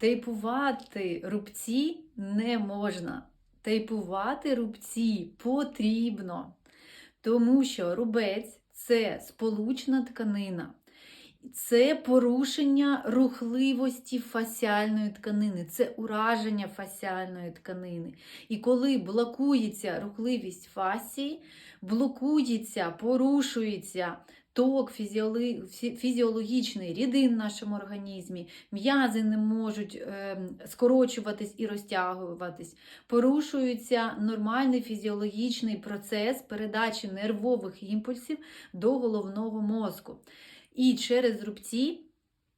Тейпувати рубці не можна. Тейпувати рубці потрібно, тому що рубець це сполучна тканина. Це порушення рухливості фасіальної тканини, це ураження фасіальної тканини. І коли блокується рухливість фасії, блокується, порушується ток фізіологічний рідин в нашому організмі, м'язи не можуть е, скорочуватись і розтягуватись, порушується нормальний фізіологічний процес передачі нервових імпульсів до головного мозку. І через рубці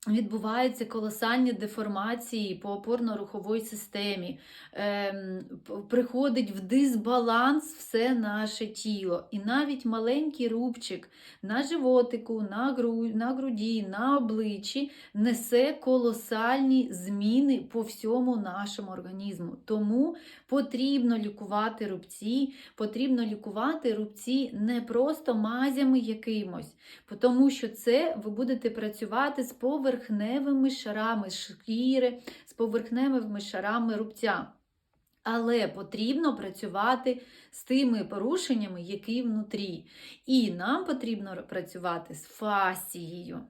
відбуваються колосальні деформації по опорно-руховій системі. Ем, приходить в дисбаланс все наше тіло. І навіть маленький рубчик на животику, на, гру, на груді, на обличчі несе колосальні зміни по всьому нашому організму. Тому потрібно лікувати рубці, потрібно лікувати рубці не просто мазями якимось, тому що це ви будете працювати з поверхневими шарами шкіри, з поверхневими шарами рубця. Але потрібно працювати з тими порушеннями, які внутрі. І нам потрібно працювати з фасією.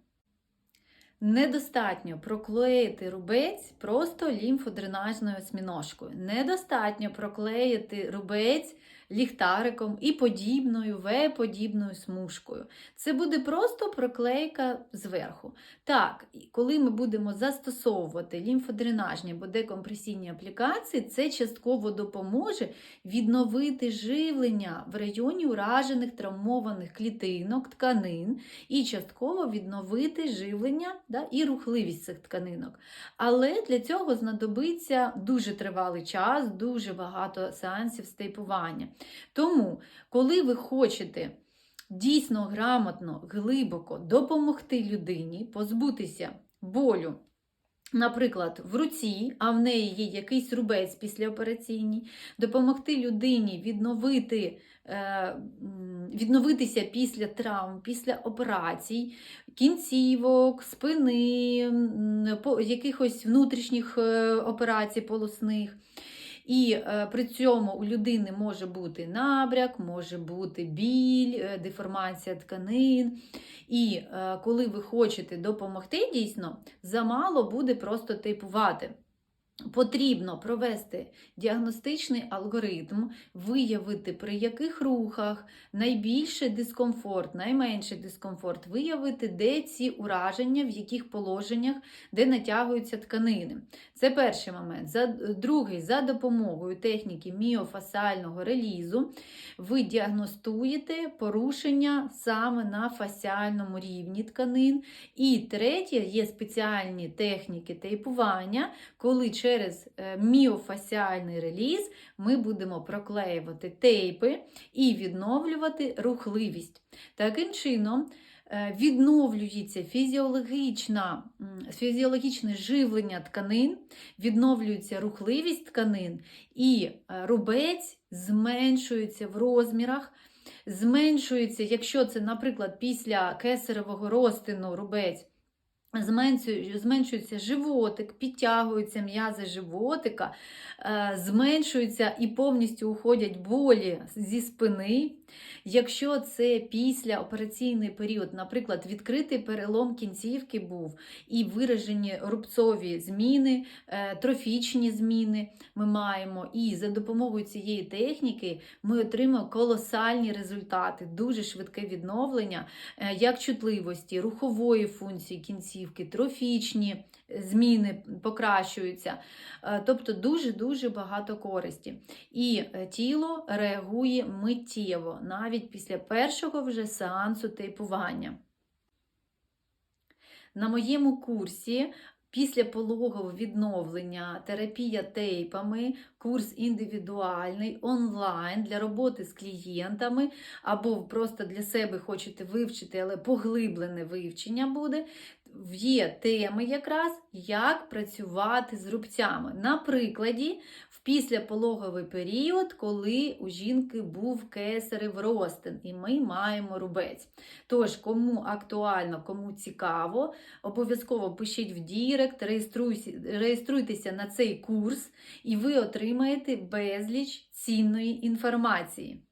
Недостатньо проклеїти рубець просто лімфодренажною осьміножкою. Недостатньо проклеїти рубець ліхтариком і подібною В-подібною смужкою. Це буде просто проклейка зверху. Так, коли ми будемо застосовувати лімфодренажні або декомпресійні аплікації, це частково допоможе відновити живлення в районі уражених травмованих клітинок, тканин і частково відновити живлення да, і рухливість цих тканинок. Але для цього знадобиться дуже тривалий час, дуже багато сеансів стейпування. Тому, коли ви хочете дійсно грамотно, глибоко допомогти людині позбутися болю, наприклад, в руці, а в неї є якийсь рубець післяопераційний, допомогти людині відновити, е, відновитися після травм, після операцій, кінцівок, спини, якихось внутрішніх е, операцій полосних. І е, при цьому у людини може бути набряк, може бути біль, е, деформація тканин. І е, коли ви хочете допомогти дійсно, замало буде просто тейпувати. Потрібно провести діагностичний алгоритм, виявити, при яких рухах найбільший дискомфорт, найменший дискомфорт, виявити, де ці ураження, в яких положеннях, де натягуються тканини. Це перший момент. За, другий, за допомогою техніки міофасіального релізу, ви діагностуєте порушення саме на фасіальному рівні тканин. І третє, є спеціальні техніки тейпування, коли через е, міофасіальний реліз ми будемо проклеювати тейпи і відновлювати рухливість. Таким чином, е, відновлюється фізіологічна, фізіологічне живлення тканин, відновлюється рухливість тканин, і е, рубець зменшується в розмірах. Зменшується, якщо це, наприклад, після кесаревого розтину рубець Зменшується животик, підтягуються м'язи животика, е, зменшуються і повністю уходять болі зі спини. Якщо це післяопераційний період, наприклад, відкритий перелом кінцівки був і виражені рубцові зміни, е, трофічні зміни ми маємо, і за допомогою цієї техніки ми отримаємо колосальні результати, дуже швидке відновлення е, як чутливості, рухової функції кінцівки, трофічні зміни покращуються. Е, Тобто дуже-дуже багато користі. І е, тіло реагує миттєво, навіть після першого вже сеансу тейпування. На моєму курсі після пологового відновлення, терапія тейпами, курс індивідуальний, онлайн для роботи з клієнтами, або просто для себе хочете вивчити, але поглиблене вивчення буде. є теми якраз, як працювати з рубцями. На прикладі, в післяпологовий період, коли у жінки був кесарев розтин, і ми маємо рубець. Тож, кому актуально, кому цікаво, обов'язково пишіть в Дірект, реєструйтеся на цей курс, і ви отримаєте безліч цінної інформації.